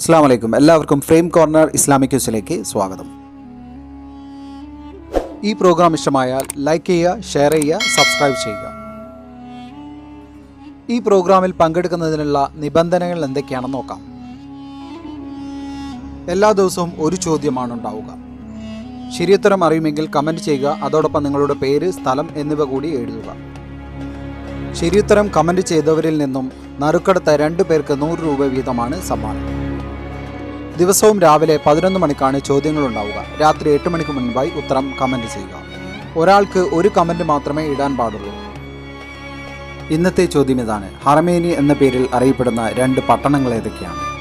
അസ്സാം വലൈക്കും എല്ലാവർക്കും ഫ്രെയിം കോർണർ ഇസ്ലാമിക് ന്യൂസിലേക്ക് സ്വാഗതം. ഈ പ്രോഗ്രാം ഇഷ്ടമായാൽ ലൈക്ക് ചെയ്യുക ഷെയർ ചെയ്യുക സബ്സ്ക്രൈബ് ചെയ്യുക. ഈ പ്രോഗ്രാമിൽ പങ്കെടുക്കുന്നതിനുള്ള നിബന്ധനകൾ എന്തൊക്കെയാണെന്ന് നോക്കാം. എല്ലാ ദിവസവും ഒരു ചോദ്യമാണ് ഉണ്ടാവുക. ശരിയുത്തരം അറിയുമെങ്കിൽ കമന്റ് ചെയ്യുക അതോടൊപ്പം നിങ്ങളുടെ പേര് സ്ഥലം എന്നിവ കൂടി എഴുതുക. ശരിയുത്തരം കമന്റ് ചെയ്തവരിൽ നിന്നും നറുക്കെടുത്ത രണ്ട് പേർക്ക് നൂറ് രൂപ വീതമാണ് സമ്മാനം. ദിവസവും രാവിലെ പതിനൊന്ന് മണിക്കാണ് ചോദ്യങ്ങൾ ഉണ്ടാവുക രാത്രി എട്ട് മണിക്ക് മുൻപായി ഉത്തരം കമന്റ് ചെയ്യുക. ഒരാൾക്ക് ഒരു കമന്റ് മാത്രമേ ഇടാൻ പാടുള്ളൂ. ഇന്നത്തെ ചോദ്യം ഇതാണ്. ഹറമേനി എന്ന പേരിൽ അറിയപ്പെടുന്ന രണ്ട് പട്ടണങ്ങൾ ഏതൊക്കെയാണ്?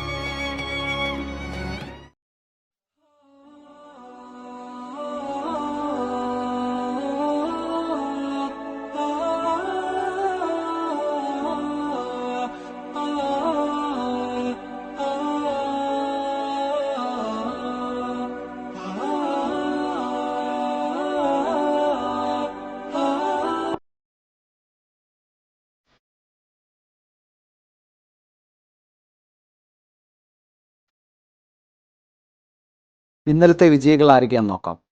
ഇന്നലത്തെ വിജയികൾ ആരൊക്കെയാന്ന് നോക്കാം.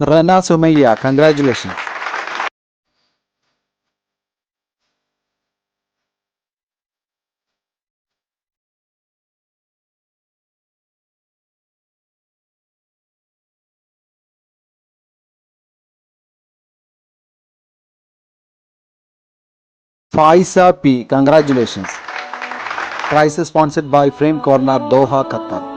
Rana Sumaya, congratulations. Faisa P, congratulations. Prize is sponsored by Frame Corner Doha, Qatar.